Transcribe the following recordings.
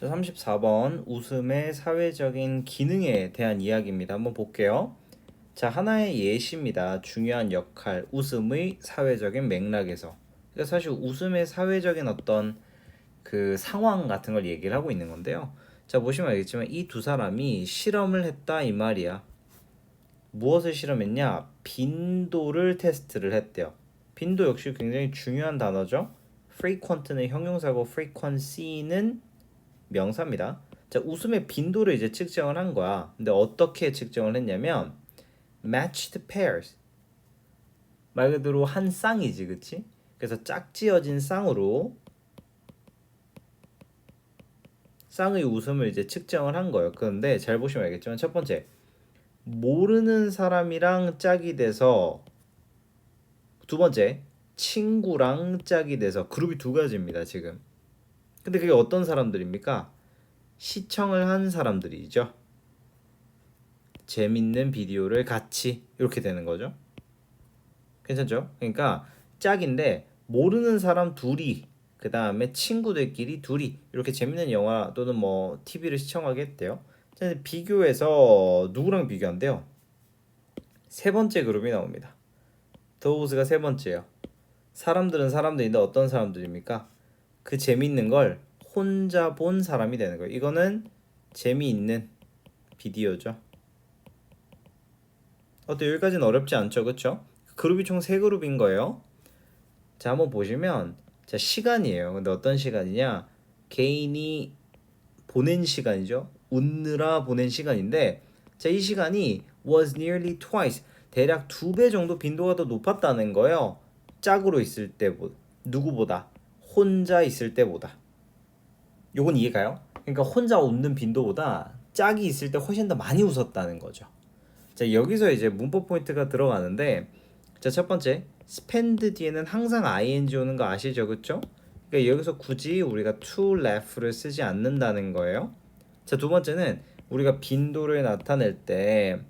자, 34번 웃음의 사회적인 기능에 대한 이야기입니다. 한번 볼게요. 자, 하나의 예시입니다. 중요한 역할, 웃음의 사회적인 맥락에서. 그러니까 사실 웃음의 사회적인 어떤 그 상황 같은 걸 얘기를 하고 있는 건데요. 자, 보시면 알겠지만 이 두 사람이 실험을 했다 이 말이야. 무엇을 실험했냐? 빈도를 테스트를 했대요. 빈도 역시 굉장히 중요한 단어죠. frequent는 형용사고 frequency는 명사입니다. 자, 웃음의 빈도를 이제 측정을 한 거야. 근데 어떻게 측정을 했냐면 matched pairs. 말 그대로 한 쌍이지, 그치? 그래서 짝지어진 쌍으로 쌍의 웃음을 이제 측정을 한 거예요. 그런데 잘 보시면 알겠지만 첫 번째 모르는 사람이랑 짝이 돼서 두 번째 친구랑 짝이 돼서 그룹이 두 가지입니다, 지금. 근데 그게 어떤 사람들입니까? 시청을 한 사람들이죠. 재밌는 비디오를 같이 이렇게 되는 거죠. 괜찮죠? 그러니까 짝인데 모르는 사람 둘이 그 다음에 친구들끼리 둘이 이렇게 재밌는 영화 또는 뭐 TV를 시청하게 했대요. 자, 비교해서 누구랑 비교한대요? 세 번째 그룹이 나옵니다. 더우스가 세 번째예요. 사람들은 사람들인데 어떤 사람들입니까? 그 재미있는 걸 혼자 본 사람이 되는 거예요. 이거는 재미있는 비디오죠. 어때 여기까지는 어렵지 않죠, 그렇죠? 그룹이 총 세 그룹인 거예요. 자, 한번 보시면 자 시간이에요. 근데 어떤 시간이냐? 개인이 보낸 시간이죠. 웃느라 보낸 시간인데 자, 이 시간이 was nearly twice 대략 두 배 정도 빈도가 더 높았다는 거예요. 짝으로 있을 때 누구보다 혼자 있을 때보다. 요건 이해가요? 그러니까 혼자 웃는 빈도보다 짝이 있을 때 훨씬 더 많이 웃었다는 거죠. 자, 여기서 이제 문법 포인트가 들어가는데 자, 첫 번째 spend 뒤에는 항상 ing 오는 거 아시죠? 그쵸? 그러니까 여기서 굳이 우리가 to laugh를 쓰지 않는다는 거예요. 자, 두 번째는 우리가 빈도를 나타낼 때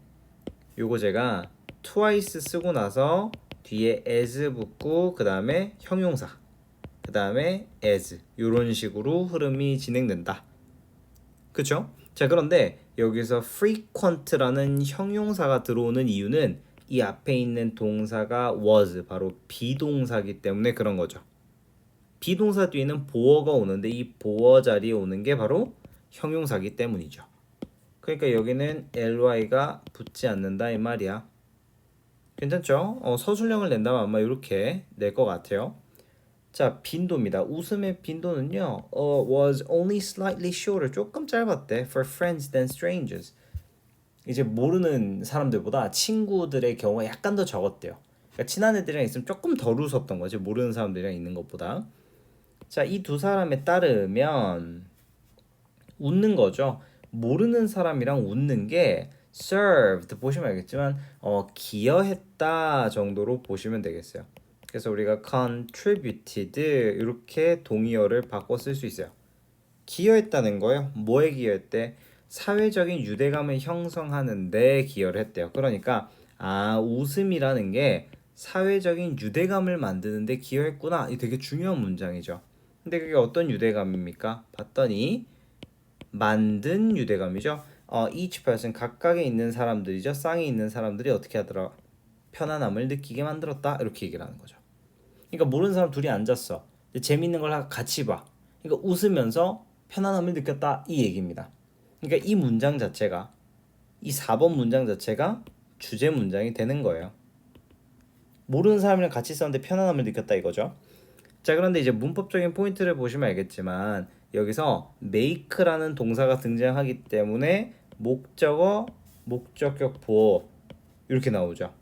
요거 제가 twice 쓰고 나서 뒤에 as 붙고 그 다음에 형용사 그 다음에 as 이런 식으로 흐름이 진행된다. 그쵸? 자 그런데 여기서 frequent라는 형용사가 들어오는 이유는 이 앞에 있는 동사가 was 바로 비동사기 때문에 그런 거죠. 비동사 뒤에는 보어가 오는데 이 보어 자리에 오는 게 바로 형용사기 때문이죠. 그러니까 여기는 ly가 붙지 않는다 이 말이야. 괜찮죠? 어, 서술형을 낸다면 아마 이렇게 낼 것 같아요. 자, 빈도입니다. 웃음의 빈도는요. 어, was only slightly shorter. 조금 짧았대. For friends than strangers. 이제 모르는 사람들보다 친구들의 경우가 약간 더 적었대요. 그러니까 친한 애들이랑 있으면 조금 덜 웃었던 거지. 모르는 사람들이랑 있는 것보다. 자, 이 두 사람에 따르면 웃는 거죠. 모르는 사람이랑 웃는 게 served 보시면 알겠지만 어, 기여했다 정도로 보시면 되겠어요. 그래서 우리가 contributed 이렇게 동의어를 바꿔 쓸 수 있어요. 기여했다는 거예요. 뭐에 기여했대? 사회적인 유대감을 형성하는 데 기여를 했대요. 그러니까 아 웃음이라는 게 사회적인 유대감을 만드는 데 기여했구나. 이 되게 중요한 문장이죠. 근데 그게 어떤 유대감입니까? 봤더니 만든 유대감이죠. 어, each person 각각에 있는 사람들이죠. 쌍에 있는 사람들이 어떻게 하더라? 편안함을 느끼게 만들었다. 이렇게 얘기를 하는 거죠. 그러니까 모르는 사람 둘이 앉았어. 재밌는 걸 같이 봐. 그러니까 웃으면서 편안함을 느꼈다. 이 얘기입니다. 그러니까 이 문장 자체가 이 4번 문장 자체가 주제 문장이 되는 거예요. 모르는 사람이랑 같이 있었는데 편안함을 느꼈다 이거죠. 자, 그런데 이제 문법적인 포인트를 보시면 알겠지만 여기서 make라는 동사가 등장하기 때문에 목적어, 목적격 보어 이렇게 나오죠.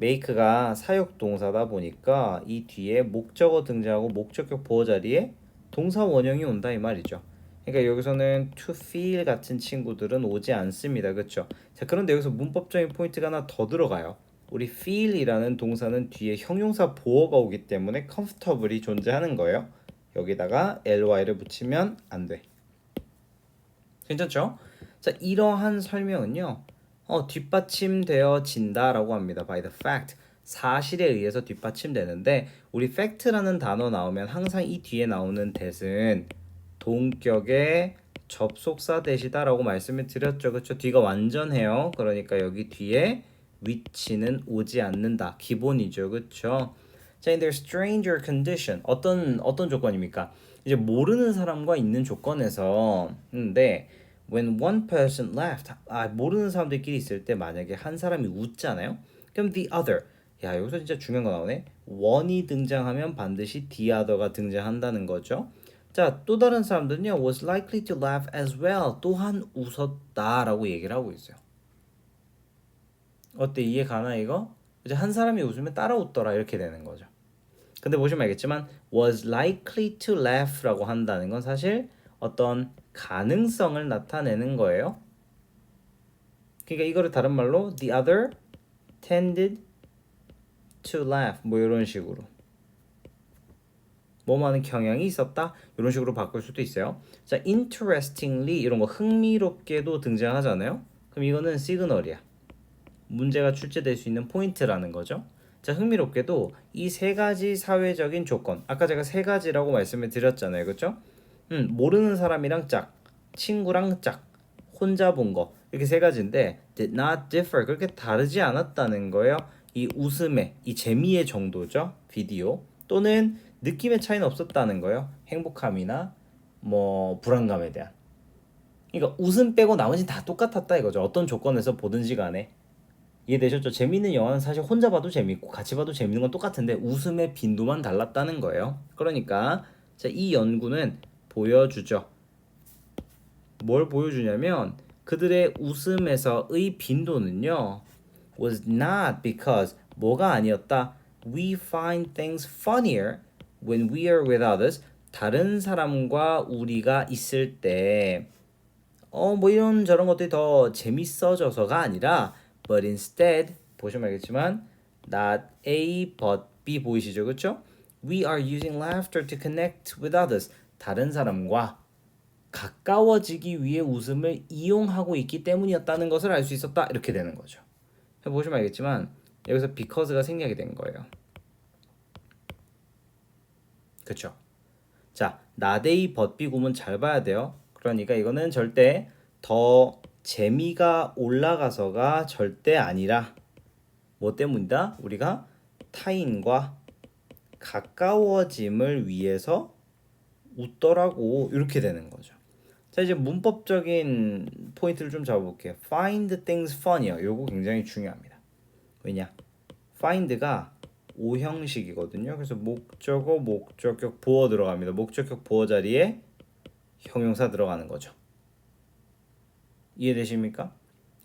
Make가 사역 동사다 보니까 이 뒤에 목적어 등장하고 목적격 보어 자리에 동사 원형이 온다 이 말이죠. 그러니까 여기서는 to feel 같은 친구들은 오지 않습니다. 그렇죠? 자, 그런데 여기서 문법적인 포인트가 하나 더 들어가요. 우리 feel이라는 동사는 뒤에 형용사 보어가 오기 때문에 comfortable이 존재하는 거예요. 여기다가 ly를 붙이면 안 돼. 괜찮죠? 자, 이러한 설명은요. 어, 뒷받침되어진다라고 합니다. by the fact. 사실에 의해서 뒷받침되는데 우리 fact라는 단어 나오면 항상 이 뒤에 나오는 that은 동격의 접속사 대시다라고 말씀을 드렸죠. 그렇죠? 뒤가 완전해요. 그러니까 여기 뒤에 위치는 오지 않는다. 기본이죠. 그렇죠? 자, in their stranger condition 어떤 어떤 조건입니까? 이제 모르는 사람과 있는 조건에서 근데 when one person left 아 모르는 사람들끼리 있을 때 만약에 한 사람이 웃잖아요. 그럼 the other 야 여기서 진짜 중요한 거 나오네. one이 등장하면 반드시 the other가 등장한다는 거죠. 자, 또 다른 사람들은요 was likely to laugh as well. 또한 웃었다라고 얘기를 하고 있어요. 어때 이해 가나 이거? 이제 한 사람이 웃으면 따라 웃더라 이렇게 되는 거죠. 근데 보시면 알겠지만 was likely to laugh라고 한다는 건 사실 어떤 가능성을 나타내는 거예요. 그러니까 이거를 다른 말로 the other tended to laugh 뭐 이런 식으로 뭐하는 경향이 있었다 이런 식으로 바꿀 수도 있어요. 자, interestingly 이런 거 흥미롭게도 등장하잖아요. 그럼 이거는 시그널이야. 문제가 출제될 수 있는 포인트라는 거죠. 자, 흥미롭게도 이 세 가지 사회적인 조건, 아까 제가 세 가지라고 말씀을 드렸잖아요, 그렇죠? 음, 모르는 사람이랑 짝, 친구랑 짝, 혼자 본 거, 이렇게 세 가지인데 did not differ 그렇게 다르지 않았다는 거예요. 이 웃음의, 이 재미의 정도죠, 비디오 또는 느낌의 차이는 없었다는 거예요. 행복함이나 뭐 불안감에 대한. 그러니까 웃음 빼고 나머지 다 똑같았다 이거죠. 어떤 조건에서 보든지 간에. 이해되셨죠? 재밌는 영화는 사실 혼자 봐도 재밌고 같이 봐도 재밌는 건 똑같은데 웃음의 빈도만 달랐다는 거예요. 그러니까 자, 이 연구는 보여주죠. 뭘 보여주냐면 그들의 웃음에서의 빈도는요 was not because 뭐가 아니었다. We find things funnier when we are with others. 다른 사람과 우리가 있을 때 어, 뭐 이런 저런 것들이 더 재밌어져서가 아니라 but instead 보시면 알겠지만 not A but B 보이시죠? 그렇죠? We are using laughter to connect with others. 다른 사람과 가까워지기 위해 웃음을 이용하고 있기 때문이었다는 것을 알 수 있었다. 이렇게 되는 거죠. 보시면 알겠지만 여기서 because가 생략이 된 거예요. 그렇죠? 자, 나데이 벗비 구문 잘 봐야 돼요. 그러니까 이거는 절대 더 재미가 올라가서가 절대 아니라 뭐 때문이다? 우리가 타인과 가까워짐을 위해서 웃더라고 이렇게 되는 거죠. 자 이제 문법적인 포인트를 좀 잡아볼게요. Find things funnier. 요거 굉장히 중요합니다. 왜냐? Find가 오형식이거든요. 그래서 목적어, 목적격, 보어 들어갑니다. 목적격, 보어 자리에 형용사 들어가는 거죠. 이해되십니까?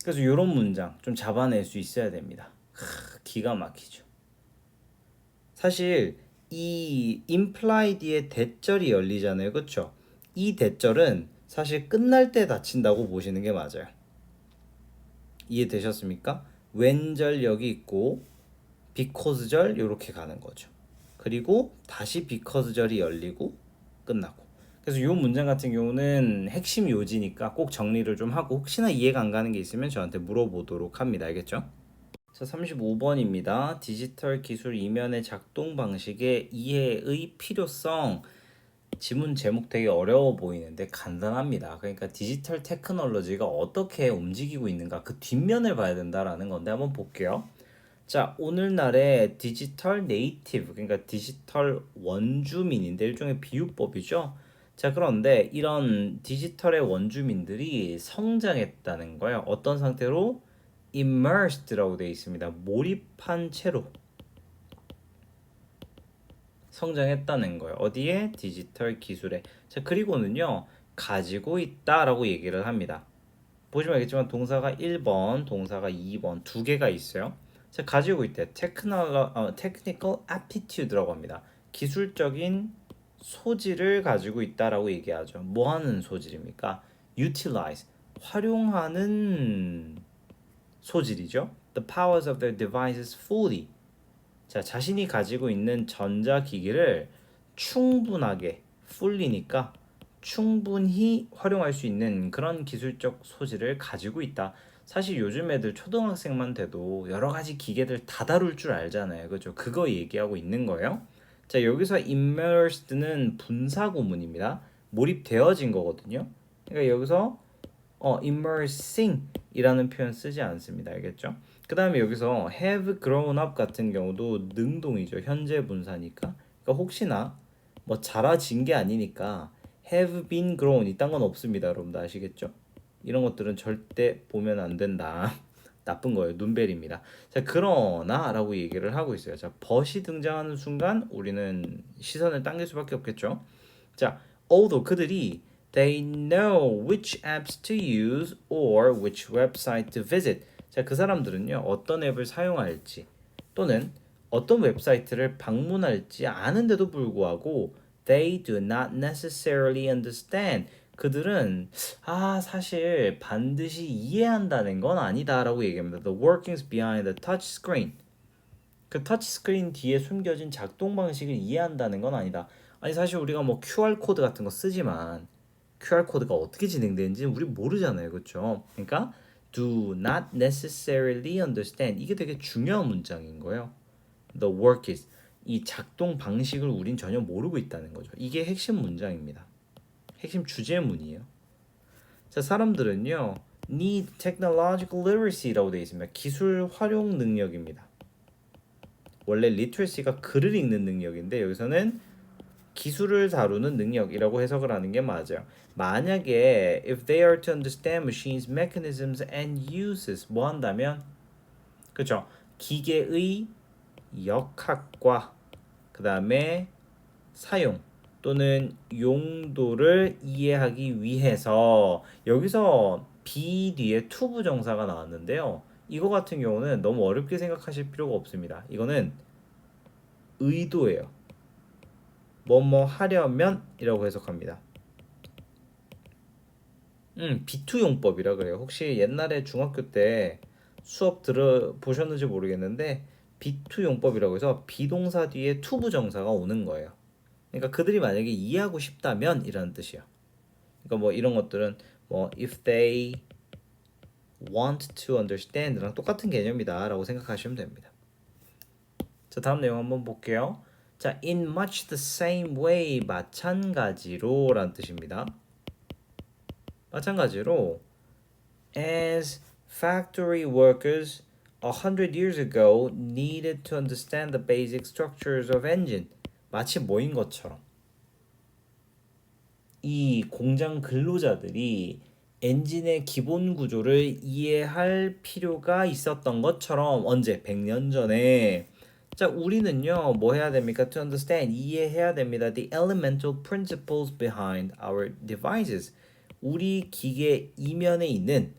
그래서 이런 문장 좀 잡아낼 수 있어야 됩니다. 하, 기가 막히죠. 사실 이 implied의 대절이 열리잖아요. 그렇죠? 이 대절은 사실 끝날 때 닫힌다고 보시는 게 맞아요. 이해되셨습니까? 왼절 여기 있고 because절 이렇게 가는 거죠. 그리고 다시 because절이 열리고 끝나고. 그래서 이 문장 같은 경우는 핵심 요지니까 꼭 정리를 좀 하고 혹시나 이해가 안 가는 게 있으면 저한테 물어보도록 합니다. 알겠죠? 자, 35번입니다. 디지털 기술 이면의 작동 방식의 이해의 필요성. 지문 제목 되게 어려워 보이는데 간단합니다. 그러니까 디지털 테크놀로지가 어떻게 움직이고 있는가 그 뒷면을 봐야 된다라는 건데 한번 볼게요. 자, 오늘날의 디지털 네이티브 그러니까 디지털 원주민인데 일종의 비유법이죠. 자, 그런데 이런 디지털의 원주민들이 성장했다는 거예요. 어떤 상태로? Immersed라고 되어 있습니다. 몰입한 채로 성장했다는 거예요. 어디에? 디지털 기술에. 자, 그리고는요. 가지고 있다라고 얘기를 합니다. 보시면 알겠지만 동사가 1번, 동사가 2번 두 개가 있어요. 자, 가지고 있대. 테크놀 어, technical aptitude라고 합니다. 기술적인 소질을 가지고 있다라고 얘기하죠. 뭐 하는 소질입니까? utilize 활용하는 소질이죠. The powers of their devices fully. 자, 자신이 가지고 있는 전자기기를 충분하게 fully니까 충분히 활용할 수 있는 그런 기술적 소질을 가지고 있다. 사실 요즘 애들 초등학생만 돼도 여러 가지 기계들 다 다룰 줄 알잖아요. 그죠? 그거 얘기하고 있는 거예요. 자, 여기서 immersed는 분사 구문입니다. 몰입되어진 거거든요. 그러니까 여기서 어, immersing 이라는 표현 쓰지 않습니다. 알겠죠? 그 다음에 여기서 have grown up 같은 경우도 능동이죠. 현재 분사니까. 그러니까 혹시나 뭐 자라진 게 아니니까 have been grown 이딴 건 없습니다. 여러분들 아시겠죠? 이런 것들은 절대 보면 안 된다. 나쁜 거예요. 눈벨입니다. 자, 그러나 라고 얘기를 하고 있어요. 자, 벗이 등장하는 순간 우리는 시선을 당길 수밖에 없겠죠. 자, although 그들이 they know which apps to use or which website to visit. 자, 그 사람들은요. 어떤 앱을 사용할지 또는 어떤 웹사이트를 방문할지 아는데도 불구하고 they do not necessarily understand. 그들은 아 사실 반드시 이해한다는 건 아니다라고 얘기합니다. The workings behind the touch screen. 그 터치 스크린 뒤에 숨겨진 작동 방식을 이해한다는 건 아니다. 아니 사실 우리가 뭐 QR 코드 같은 거 쓰지만 QR 코드가 어떻게 진행되는지는 우리 모르잖아요. 그렇죠? 그러니까 do not necessarily understand 이게 되게 중요한 문장인 거예요. The work is 이 작동 방식을 우린 전혀 모르고 있다는 거죠. 이게 핵심 문장입니다. 핵심 주제문이에요. 자, 사람들은요. need technological literacy라고 되어 있습니다. 기술 활용 능력입니다. 원래 literacy가 글을 읽는 능력인데 여기서는 기술을 다루는 능력이라고 해석을 하는 게 맞아요. 만약에 if they are to understand machines, mechanisms and uses 뭐 한다면 그렇죠. 기계의 역학과 그 다음에 사용 또는 용도를 이해하기 위해서 여기서 be 뒤에 to 부정사가 나왔는데요. 이거 같은 경우는 너무 어렵게 생각하실 필요가 없습니다. 이거는 의도예요. 뭐뭐 하려면 이라고 해석합니다. 음, 비투 용법이라 그래요. 혹시 옛날에 중학교 때 수업 들어 보셨는지 모르겠는데 비투 용법이라고 해서 비동사 뒤에 투 부정사가 오는 거예요. 그러니까 그들이 만약에 이해하고 싶다면 이라는 뜻이에요. 그러니까 뭐 이런 것들은 뭐 if they want to understand랑 똑같은 개념이다라고 생각하시면 됩니다. 자, 다음 내용 한번 볼게요. 자, in much the same way 마찬가지로라는 뜻입니다. 마찬가지로 as factory workers a hundred years ago needed to understand the basic structures of engine 마치 뭐인 것처럼 이 공장 근로자들이 엔진의 기본 구조를 이해할 필요가 있었던 것처럼 언제 100년 전에 자 우리는요 뭐 해야 됩니까 to understand 이해해야 됩니다 the elemental principles behind our devices 우리 기계 이면에 있는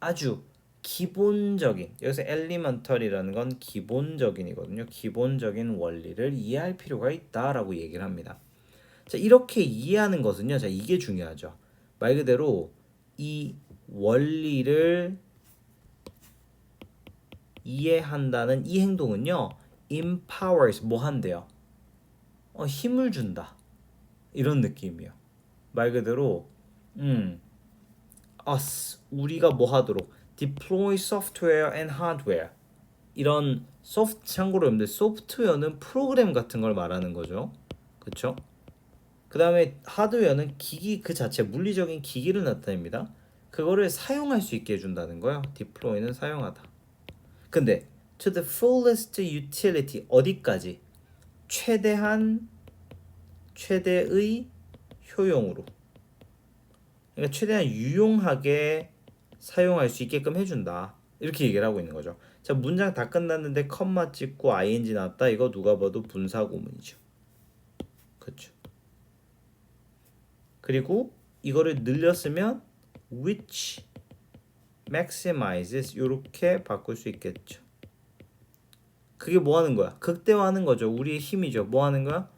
아주 기본적인 여기서 elemental이라는 건 기본적인이거든요. 기본적인 원리를 이해할 필요가 있다라고 얘기를 합니다. 자, 이렇게 이해하는 것은요. 자, 이게 중요하죠. 말 그대로 이 원리를 이해한다는 이 행동은요. empowers 뭐 한대요? 어, 힘을 준다. 이런 느낌이에요. 말 그대로 음 us 우리가 뭐 하도록 deploy software and hardware 이런 소프트 참고로 여러분들 소프트웨어는 프로그램 같은 걸 말하는 거죠. 그렇죠? 그 다음에 하드웨어는 기기 그 자체 물리적인 기기를 나타냅니다. 그거를 사용할 수 있게 해준다는 거예요. deploy는 사용하다. 근데 to the fullest utility 어디까지? 최대한 최대의 효용으로. 그러니까 최대한 유용하게 사용할 수 있게끔 해준다. 이렇게 얘기를 하고 있는 거죠. 자, 문장 다 끝났는데 컴마 찍고 ing 나왔다. 이거 누가 봐도 분사 구문이죠. 그렇죠. 그리고 이거를 늘렸으면 which maximizes 이렇게 바꿀 수 있겠죠. 그게 뭐 하는 거야? 극대화하는 거죠. 우리의 힘이죠. 뭐 하는 거야?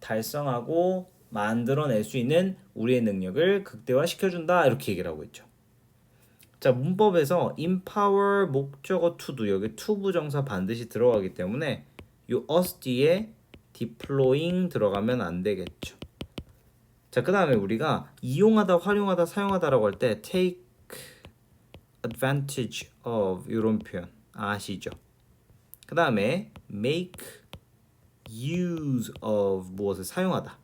달성하고 만들어낼 수 있는 우리의 능력을 극대화시켜준다. 이렇게 얘기를 하고 있죠. 자 문법에서 empower 목적어 to도 여기 to 부정사 반드시 들어가기 때문에 요 us 뒤에 deploying 들어가면 안 되겠죠. 자, 그 다음에 우리가 이용하다, 활용하다, 사용하다라고 할 때 take advantage of 이런 표현 아시죠? 그 다음에 make use of 무엇을 사용하다.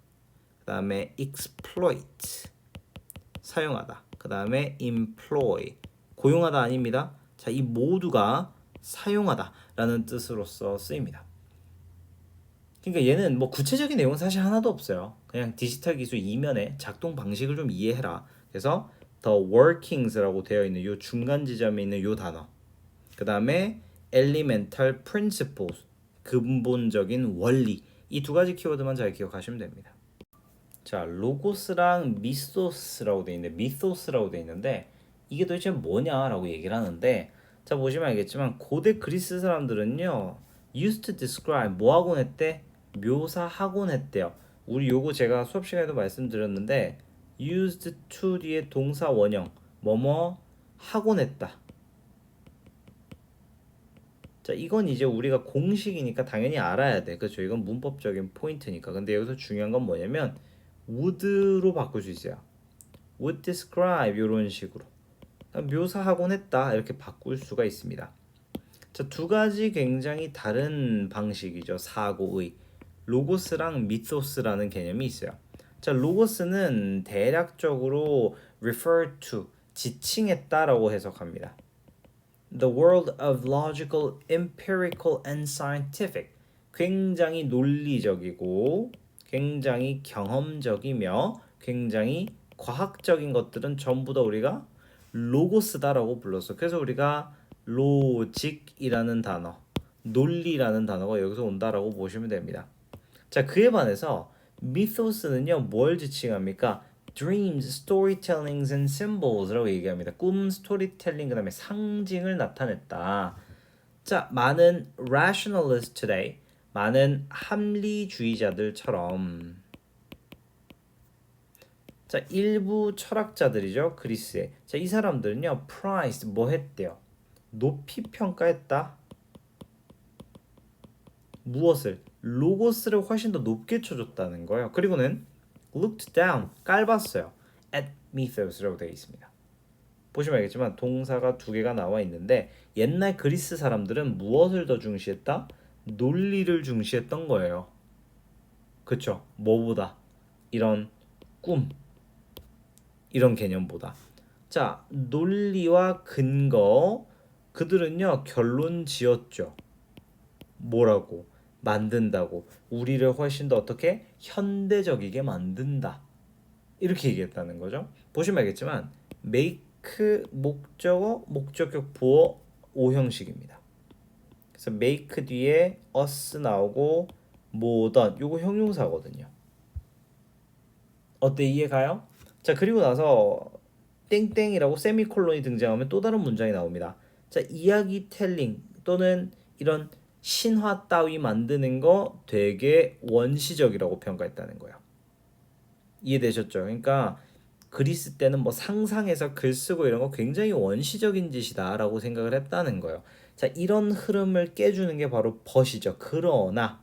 그그 다음에 exploit 사용하다. 그 다음에 employ 고용하다 아닙니다. 자, 이 모두가 사용하다 라는 뜻으로서 쓰입니다. 그러니까 얘는 뭐 구체적인 내용은 사실 하나도 없어요. 그냥 디지털 기술 이면의 작동 방식을 좀 이해해라. 그래서 the workings라고 되어 있는 요 중간 지점에 있는 요 단어. 그 다음에 elemental principles 근본적인 원리 이 두 가지 키워드만 잘 기억하시면 됩니다. 자 로고스랑 미소스라고 돼 있는데 미소스라고 돼 있는데 이게 도대체 뭐냐라고 얘기를 하는데 자 보시면 알겠지만 고대 그리스 사람들은요 used to describe 뭐 하곤 했대 묘사하곤 했대요. 우리 요거 제가 수업 시간에도 말씀드렸는데 used to 뒤에 동사 원형 뭐뭐 하곤 했다. 자, 이건 이제 우리가 공식이니까 당연히 알아야 돼. 그렇죠? 이건 문법적인 포인트니까. 근데 여기서 중요한 건 뭐냐면 would로 바꿀 수 있어요. would describe 이런 식으로 묘사하곤 했다 이렇게 바꿀 수가 있습니다. 자, 두 가지 굉장히 다른 방식이죠. 사고의 로고스랑 미소스라는 개념이 있어요. 자, 로고스는 대략적으로 refer to 지칭했다라고 해석합니다. The world of logical, empirical and scientific. 굉장히 논리적이고 굉장히 경험적이며 굉장히 과학적인 것들은 전부 다 우리가 로고스다라고 불렀어. 그래서 우리가 로직이라는 단어, 논리라는 단어가 여기서 온다라고 보시면 됩니다. 자, 그에 반해서 미소스는요, 뭘 지칭합니까? dreams, storytellings and symbols라고 얘기합니다. 꿈, 스토리텔링 그 다음에 상징을 나타냈다. 자, 많은 rationalists today, 많은 합리주의자들처럼 자, 일부 철학자들이죠. 그리스에. 자, 이 사람들은요. prized 뭐 했대요? 높이 평가했다. 무엇을? 로고스를 훨씬 더 높게 쳐줬다는 거예요. 그리고는 looked down 깔봤어요. at mythos라고 되어 있습니다. 보시면 알겠지만 동사가 두 개가 나와 있는데 옛날 그리스 사람들은 무엇을 더 중시했다? 논리를 중시했던 거예요. 그쵸? 뭐보다? 이런 꿈 이런 개념보다. 자, 논리와 근거 그들은요 결론 지었죠. 뭐라고? 만든다고 우리를 훨씬 더 어떻게 현대적이게 만든다 이렇게 얘기했다는 거죠. 보시면 알겠지만 make 목적어 목적격 보어 오형식입니다. 그래서 make 뒤에 us 나오고 modern 요거 형용사거든요. 어때 이해가요? 자 그리고 나서 땡땡이라고 세미콜론이 등장하면 또 다른 문장이 나옵니다. 자 이야기 텔링 또는 이런 신화 따위 만드는 거 되게 원시적이라고 평가했다는 거예요. 이해되셨죠? 그러니까 그리스 때는 뭐 상상해서 글 쓰고 이런 거 굉장히 원시적인 짓이다라고 생각을 했다는 거예요. 자, 이런 흐름을 깨주는 게 바로 벗이죠. 그러나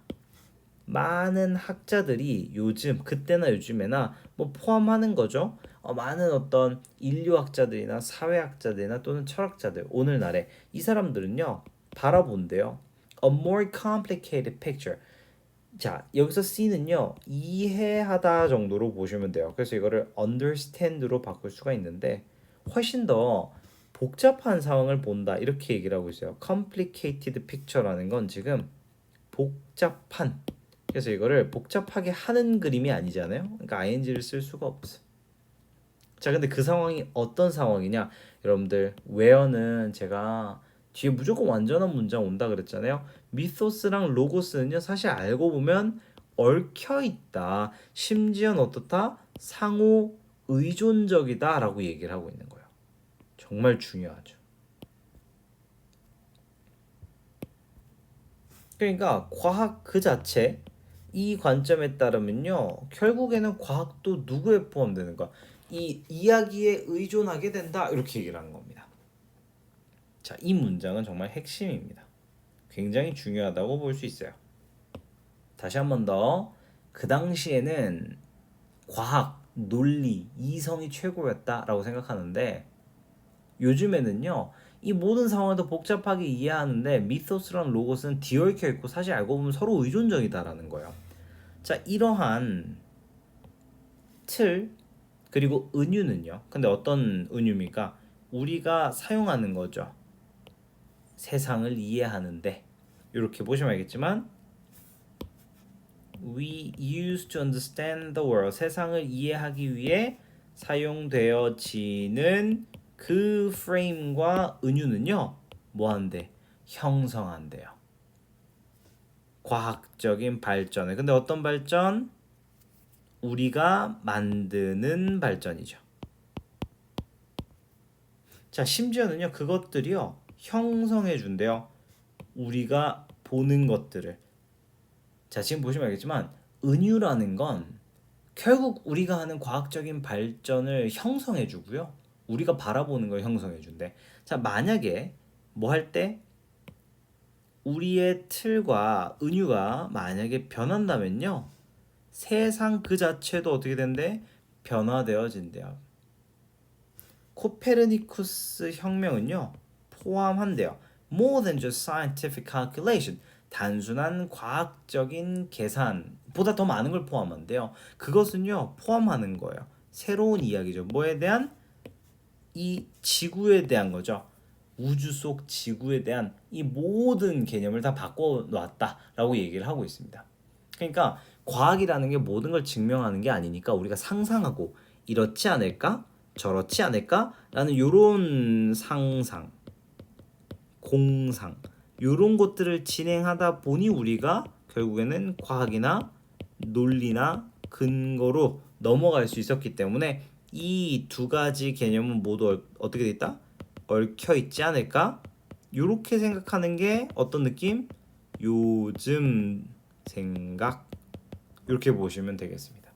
많은 학자들이 요즘 그때나 요즘에나 뭐 포함하는 거죠. 어, 많은 어떤 인류학자들이나 사회학자들이나 또는 철학자들 오늘날에 이 사람들은요 바라본대요. a more complicated picture. 자, 여기서 C는요, 이해하다 정도로 보시면 돼요. 그래서 이거를 understand로 바꿀 수가 있는데, 훨씬 더 복잡한 상황을 본다. 이렇게 얘기를 하고 있어요. complicated picture라는 건 지금 복잡한. 그래서 이거를 복잡하게 하는 그림이 아니잖아요. 그러니까 ing를 쓸 수가 없어. 자, 근데 그 상황이 어떤 상황이냐? 여러분들, where는 제가 뒤에 무조건 완전한 문장 온다 그랬잖아요. 미소스랑 로고스는요. 사실 알고 보면 얽혀 있다. 심지어는 어떻다? 상호 의존적이다라고 얘기를 하고 있는 거예요. 정말 중요하죠. 그러니까 과학 그 자체 이 관점에 따르면요. 결국에는 과학도 누구에 포함되는 거야? 이 이야기에 의존하게 된다. 이렇게 얘기를 하는 겁니다. 자, 이 문장은 정말 핵심입니다. 굉장히 중요하다고 볼 수 있어요. 다시 한 번 더. 그 당시에는 과학, 논리, 이성이 최고였다라고 생각하는데 요즘에는요. 이 모든 상황을 더 복잡하게 이해하는데 미소스랑 로고스는 뒤얽혀 있고 사실 알고 보면 서로 의존적이다라는 거예요. 자, 이러한 틀 그리고 은유는요. 근데 어떤 은유입니까? 우리가 사용하는 거죠. 세상을 이해하는데 이렇게 보시면 알겠지만 we use to understand the world 세상을 이해하기 위해 사용되어지는 그 프레임과 은유는요 뭐 한대 형성한대요. 과학적인 발전을. 근데 어떤 발전? 우리가 만드는 발전이죠. 자 심지어는요 그것들이요 형성해 준대요. 우리가 보는 것들을. 자 지금 보시면 알겠지만 은유라는 건 결국 우리가 하는 과학적인 발전을 형성해 주고요 우리가 바라보는 걸 형성해 준대 자 만약에 뭐 할 때 우리의 틀과 은유가 만약에 변한다면요 세상 그 자체도 어떻게 된대 변화되어진대요 코페르니쿠스 혁명은요 포함한대요. More than just scientific calculation. 단순한 과학적인 계산보다 더 많은 걸 포함한대요. 그것은요 포함하는 거예요. 새로운 이야기죠. 뭐에 대한 이 지구에 대한 거죠. 우주 속 지구에 대한 이 모든 개념을 다 바꿔 놨다라고 얘기를 하고 있습니다. 그러니까 과학이라는 게 모든 걸 증명하는 게 아니니까 우리가 상상하고 이렇지 않을까? 저렇지 않을까 라는 요런 상상, 공상 요런 것들을 진행하다 보니 우리가 결국에는 과학이나 논리나 근거로 넘어갈 수 있었기 때문에 이 두 가지 개념은 모두 얼, 어떻게 돼 있다? 얽혀 있지 않을까? 요렇게 생각하는 게 어떤 느낌? 요즘 생각 이렇게 보시면 되겠습니다.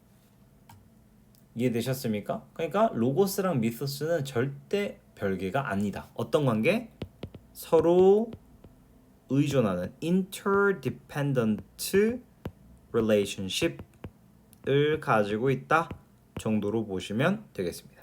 이해되셨습니까? 그러니까 로고스랑 미소스는 절대 별개가 아니다. 어떤 관계? 서로 의존하는 interdependent relationship을 가지고 있다 정도로 보시면 되겠습니다.